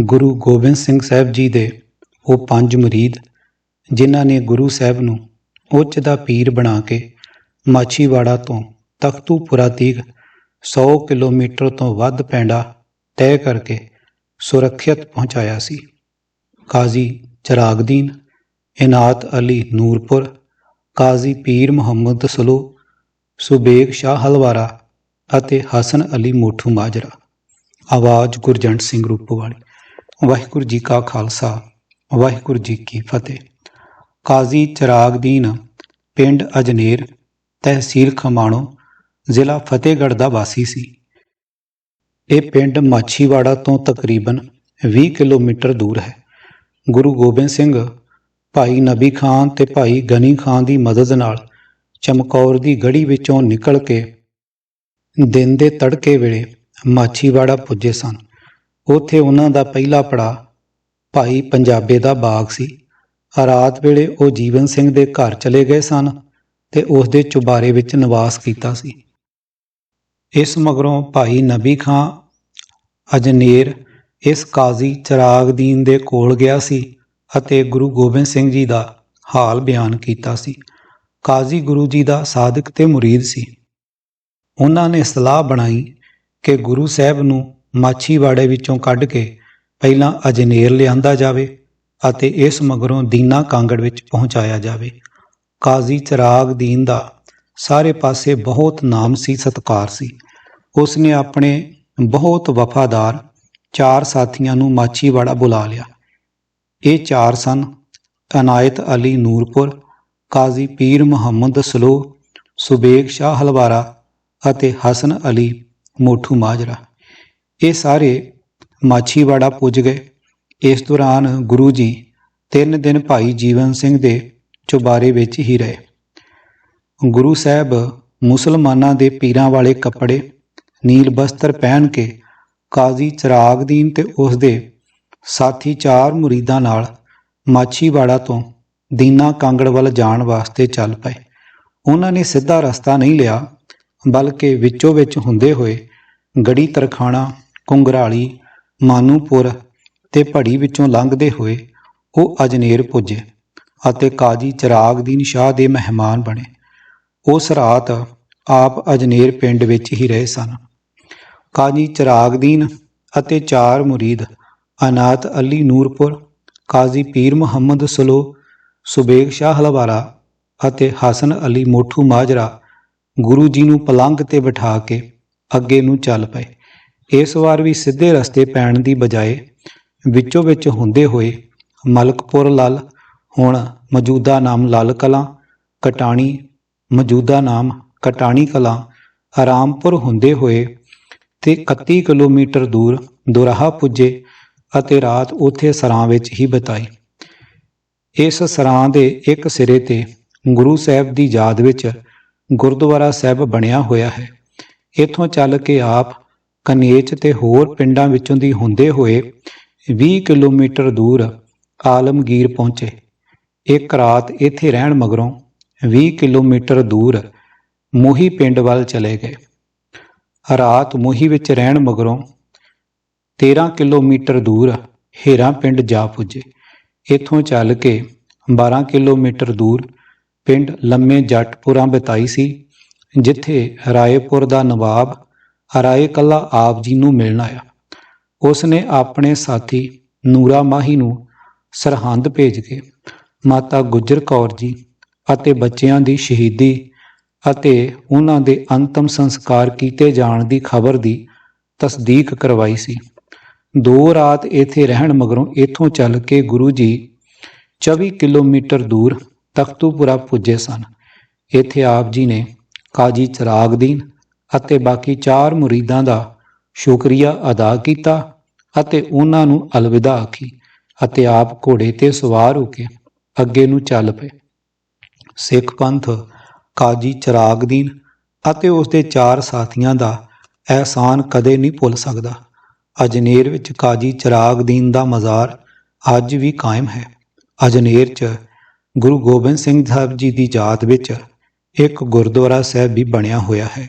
ਗੁਰੂ ਗੋਬਿੰਦ ਸਿੰਘ ਸਾਹਿਬ ਜੀ ਦੇ ਉਹ ਪੰਜ ਮੁਰੀਦ, ਜਿਨ੍ਹਾਂ ਨੇ ਗੁਰੂ ਸਾਹਿਬ ਨੂੰ ਉੱਚ ਦਾ ਪੀਰ ਬਣਾ ਕੇ ਮਾਛੀਵਾੜਾ ਤੋਂ ਤਖਤੂਪੁਰਾ ਤੀਕ 100 ਕਿਲੋਮੀਟਰ ਤੋਂ ਵੱਧ ਪੈਂਡਾ ਤੈਅ ਕਰਕੇ ਸੁਰੱਖਿਅਤ ਪਹੁੰਚਾਇਆ ਸੀ। ਕਾਜ਼ੀ ਚਰਾਗਦੀਨ, ਇਨਾਤ ਅਲੀ ਨੂਰਪੁਰ, ਕਾਜ਼ੀ ਪੀਰ ਮੁਹੰਮਦ ਸਲੋ, ਸੁਬੇਗ ਸ਼ਾਹ ਹਲਵਾਰਾ ਅਤੇ ਹਸਨ ਅਲੀ ਮੋਠੂ ਮਾਜਰਾ। ਆਵਾਜ਼ ਗੁਰਜੰਟ ਸਿੰਘ ਰੂਪਵਾਲੀ। ਵਾਹਿਗੁਰੂ ਜੀ ਕਾ ਖਾਲਸਾ, ਵਾਹਿਗੁਰੂ ਜੀ ਕੀ ਫਤਿਹ। ਕਾਜ਼ੀ ਚਰਾਗਦੀਨ ਪਿੰਡ ਅਜਨੇਰ, ਤਹਿਸੀਲ ਖਮਾਣੋ, ਜ਼ਿਲ੍ਹਾ ਫਤਿਹਗੜ੍ਹ ਦਾ ਵਾਸੀ ਸੀ। ਇਹ ਪਿੰਡ ਮਾਛੀਵਾੜਾ ਤੋਂ ਤਕਰੀਬਨ 20 ਕਿਲੋਮੀਟਰ ਦੂਰ ਹੈ। ਗੁਰੂ ਗੋਬਿੰਦ ਸਿੰਘ, ਭਾਈ ਨਬੀ ਖਾਨ ਤੇ ਭਾਈ ਗਨੀ ਖਾਨ ਦੀ ਮਦਦ ਨਾਲ ਚਮਕੌਰ ਦੀ ਗੜੀ ਵਿੱਚੋਂ ਨਿਕਲ ਕੇ ਦਿਨ ਦੇ ਤੜਕੇ ਵੇਲੇ ਮਾਛੀਵਾੜਾ ਪੁੱਜੇ ਸਨ। ਉੱਥੇ ਉਹਨਾਂ ਦਾ ਪਹਿਲਾ ਪੜਾ ਭਾਈ ਪੰਜਾਬੇ ਦਾ ਬਾਗ ਸੀ। ਰਾਤ ਵੇਲੇ ਉਹ ਜੀਵਨ ਸਿੰਘ ਦੇ ਘਰ ਚਲੇ ਗਏ ਸਨ ਤੇ ਉਸ ਦੇ ਚੁਬਾਰੇ ਵਿੱਚ ਨਿਵਾਸ ਕੀਤਾ ਸੀ। ਇਸ ਮਗਰੋਂ ਭਾਈ ਨਬੀ ਖਾਂ ਅਜਨੇਰ ਇਸ ਕਾਜ਼ੀ ਚਰਾਗਦੀਨ ਦੇ ਕੋਲ ਗਿਆ ਸੀ ਅਤੇ ਗੁਰੂ ਗੋਬਿੰਦ ਸਿੰਘ ਜੀ ਦਾ ਹਾਲ ਬਿਆਨ ਕੀਤਾ ਸੀ। ਕਾਜ਼ੀ ਗੁਰੂ ਜੀ ਦਾ ਸਾਧਕ ਤੇ ਮੁਰੀਦ ਸੀ। ਉਹਨਾਂ ਨੇ ਸਲਾਹ ਬਣਾਈ ਕਿ ਗੁਰੂ ਸਾਹਿਬ ਨੂੰ ਮਾਛੀਵਾੜੇ ਵਿੱਚੋਂ ਕੱਢ ਕੇ ਪਹਿਲਾਂ ਅਜਨੇਰ ਲਿਆਂਦਾ ਜਾਵੇ ਅਤੇ ਇਸ ਮਗਰੋਂ ਦੀਨਾ ਕਾਂਗੜ ਵਿੱਚ ਪਹੁੰਚਾਇਆ ਜਾਵੇ। ਕਾਜ਼ੀ ਚਰਾਗ ਦੀਨ ਦਾ ਸਾਰੇ ਪਾਸੇ ਬਹੁਤ ਨਾਮ ਸੀ, ਸਤਕਾਰ ਸੀ। ਉਸ ਨੇ ਆਪਣੇ ਬਹੁਤ ਵਫਾਦਾਰ ਚਾਰ ਸਾਥੀਆਂ ਨੂੰ ਮਾਛੀਵਾੜਾ ਬੁਲਾ ਲਿਆ। ਇਹ ਚਾਰ ਸਨ, ਅਨਾਇਤ ਅਲੀ ਨੂਰਪੁਰ, ਕਾਜ਼ੀ ਪੀਰ ਮੁਹੰਮਦ ਸਲੋ ਸੁਬੇਗ ਸ਼ਾਹ ਹਲਵਾਰਾ ਅਤੇ ਹਸਨ ਅਲੀ ਮੋਠੂ ਮਾਜਰਾ। ਇਹ ਸਾਰੇ ਮਾਛੀਵਾੜਾ ਪੁੱਜ ਗਏ। ਇਸ ਦੌਰਾਨ ਗੁਰੂ ਜੀ ਤਿੰਨ ਦਿਨ ਭਾਈ ਜੀਵਨ ਸਿੰਘ ਦੇ ਚੁਬਾਰੇ ਵਿੱਚ ਹੀ ਰਹੇ। ਗੁਰੂ ਸਾਹਿਬ ਮੁਸਲਮਾਨਾਂ ਦੇ ਪੀਰਾਂ ਵਾਲੇ ਕੱਪੜੇ, ਨੀਲ ਬਸਤਰ ਪਹਿਨ ਕੇ ਕਾਜ਼ੀ ਚਰਾਗਦੀਨ ਤੇ ਉਸ ਦੇ ਸਾਥੀ ਚਾਰ ਮੁਰੀਦਾਂ ਨਾਲ ਮਾਛੀਵਾੜਾ ਤੋਂ ਦੀਨਾ ਕਾਂਗੜ ਵੱਲ ਜਾਣ ਵਾਸਤੇ ਚੱਲ ਪਏ। ਉਹਨਾਂ ਨੇ ਸਿੱਧਾ ਰਸਤਾ ਨਹੀਂ ਲਿਆ, ਬਲਕਿ ਵਿੱਚੋਂ ਵਿੱਚ ਹੁੰਦੇ ਹੋਏ ਗੜੀ ਤਰਖਾਣਾ ਕੁੰਗਰਾਲੀ ਮਾਨੂਪੁਰ ਤੇ ਭੜੀ ਵਿੱਚੋਂ ਲੰਘਦੇ ਹੋਏ ਉਹ ਅਜਨੇਰ ਪੁੱਜੇ ਅਤੇ ਕਾਜੀ ਚਰਾਗਦੀਨ ਸ਼ਾਹ ਦੇ ਮਹਿਮਾਨ ਬਣੇ। ਉਸ ਰਾਤ ਆਪ ਅਜਨੇਰ ਪਿੰਡ ਵਿੱਚ ਹੀ ਰਹੇ ਸਨ। ਕਾਜੀ ਚਿਰਾਗਦੀਨ ਅਤੇ ਚਾਰ ਮੁਰੀਦ ਅਨਾਤ ਅਲੀ ਨੂਰਪੁਰ, ਕਾਜ਼ੀ ਪੀਰ ਮੁਹੰਮਦ ਸਲੋ, ਸੁਬੇਗ ਸ਼ਾਹ ਹਲਵਾਰਾ ਅਤੇ ਹਸਨ ਅਲੀ ਮੋਠੂ ਮਾਜਰਾ ਗੁਰੂ ਜੀ ਨੂੰ ਪਲੰਘ ਤੇ ਬਿਠਾ ਕੇ ਅੱਗੇ ਨੂੰ ਚੱਲ ਪਏ। ਇਸ ਵਾਰ ਵੀ ਸਿੱਧੇ ਰਸਤੇ ਪੈਣ ਦੀ ਬਜਾਏ ਵਿੱਚੋਂ ਵਿੱਚ ਹੁੰਦੇ ਹੋਏ ਮਲਕਪੁਰ ਲਾਲ, ਹੁਣ ਮੌਜੂਦਾ ਨਾਮ ਲਾਲ ਕਲਾਂ, ਕਟਾਣੀ, ਮੌਜੂਦਾ ਨਾਮ ਕਟਾਣੀ ਕਲਾਂ, ਆਰਾਮਪੁਰ ਹੁੰਦੇ ਹੋਏ ਤੇ 31 ਕਿਲੋਮੀਟਰ ਦੂਰ ਦੁਰਾਹਾ ਪੁੱਜੇ ਅਤੇ ਰਾਤ ਉੱਥੇ ਸਰਾਂ ਵਿੱਚ ਹੀ ਬਿਤਾਈ। ਇਸ ਸਰਾਂ ਦੇ ਇੱਕ ਸਿਰੇ ਤੇ ਗੁਰੂ ਸਾਹਿਬ ਦੀ ਯਾਦ ਵਿੱਚ ਗੁਰਦੁਆਰਾ ਸਾਹਿਬ ਬਣਿਆ ਹੋਇਆ ਹੈ। ਇੱਥੋਂ ਚੱਲ ਕੇ ਆਪ ਕਨੇਚ ਤੇ ਹੋਰ ਪਿੰਡਾਂ ਵਿੱਚੋਂ ਦੀ ਹੁੰਦੇ ਹੋਏ 20 ਕਿਲੋਮੀਟਰ ਦੂਰ ਆਲਮਗੀਰ ਪਹੁੰਚੇ। ਇੱਕ ਰਾਤ ਇੱਥੇ ਰਹਿਣ ਮਗਰੋਂ 20 ਕਿਲੋਮੀਟਰ ਦੂਰ ਮੋਹੀ ਪਿੰਡ ਵੱਲ ਚਲੇ ਗਏ। ਰਾਤ ਮੋਹੀ ਵਿੱਚ ਰਹਿਣ ਮਗਰੋਂ 13 ਕਿਲੋਮੀਟਰ ਦੂਰ ਹੀਰਾ ਪਿੰਡ ਜਾ ਪੁੱਜੇ। ਇੱਥੋਂ ਚੱਲ ਕੇ 12 ਕਿਲੋਮੀਟਰ ਦੂਰ ਪਿੰਡ ਲੰਮੇ ਜੱਟਪੁਰਾ ਬਿਤਾਈ ਸੀ, ਜਿੱਥੇ ਰਾਏਪੁਰ ਦਾ ਨਵਾਬ ਰਾਏ ਕੱਲਾ ਆਪ ਜੀ ਨੂੰ ਮਿਲਣ ਆਇਆ। ਉਸ ਨੇ ਆਪਣੇ ਸਾਥੀ ਨੂਰਾ ਮਾਹੀ ਨੂੰ ਸਰਹੰਦ ਭੇਜ ਕੇ ਮਾਤਾ ਗੁਜਰ ਕੌਰ ਜੀ ਅਤੇ ਬੱਚਿਆਂ ਦੀ ਸ਼ਹੀਦੀ ਅਤੇ ਉਹਨਾਂ ਦੇ ਅੰਤਮ ਸੰਸਕਾਰ ਕੀਤੇ ਜਾਣ ਦੀ ਖਬਰ ਦੀ ਤਸਦੀਕ ਕਰਵਾਈ ਸੀ। ਦੋ ਰਾਤ ਇੱਥੇ ਰਹਿਣ ਮਗਰੋਂ ਇੱਥੋਂ ਚੱਲ ਕੇ ਗੁਰੂ ਜੀ 24 ਕਿਲੋਮੀਟਰ ਦੂਰ ਤਖਤੂਪੁਰਾ ਪੁੱਜੇ ਸਨ। ਇੱਥੇ ਆਪ ਜੀ ਨੇ ਕਾਜੀ ਚਰਾਗਦੀਨ ਅਤੇ ਬਾਕੀ ਚਾਰ ਮੁਰੀਦਾਂ ਦਾ ਸ਼ੁਕਰੀਆ ਅਦਾ ਕੀਤਾ ਅਤੇ ਉਹਨਾਂ ਨੂੰ ਅਲਵਿਦਾ ਆਖੀ ਅਤੇ ਆਪ ਘੋੜੇ ਤੇ ਸਵਾਰ ਹੋ ਕੇ ਅੱਗੇ ਨੂੰ ਚੱਲ ਪਏ। ਸਿੱਖ ਪੰਥ, ਕਾਜੀ ਚਰਾਗਦੀਨ ਅਤੇ ਉਸ ਦੇ ਚਾਰ ਸਾਥੀਆਂ ਦਾ ਅਹਿਸਾਨ ਕਦੇ ਨਹੀਂ ਭੁੱਲ ਸਕਦਾ। ਅਜਨੇਰ ਵਿੱਚ ਕਾਜੀ ਚਰਾਗਦੀਨ ਦਾ ਮਜ਼ਾਰ ਅੱਜ ਵੀ ਕਾਇਮ ਹੈ। ਅਜਨੇਰ 'ਚ ਗੁਰੂ ਗੋਬਿੰਦ ਸਿੰਘ ਸਾਹਿਬ ਜੀ ਦੀ ਯਾਦ ਵਿੱਚ ਇੱਕ ਗੁਰਦੁਆਰਾ ਸਾਹਿਬ ਵੀ ਬਣਿਆ ਹੋਇਆ ਹੈ।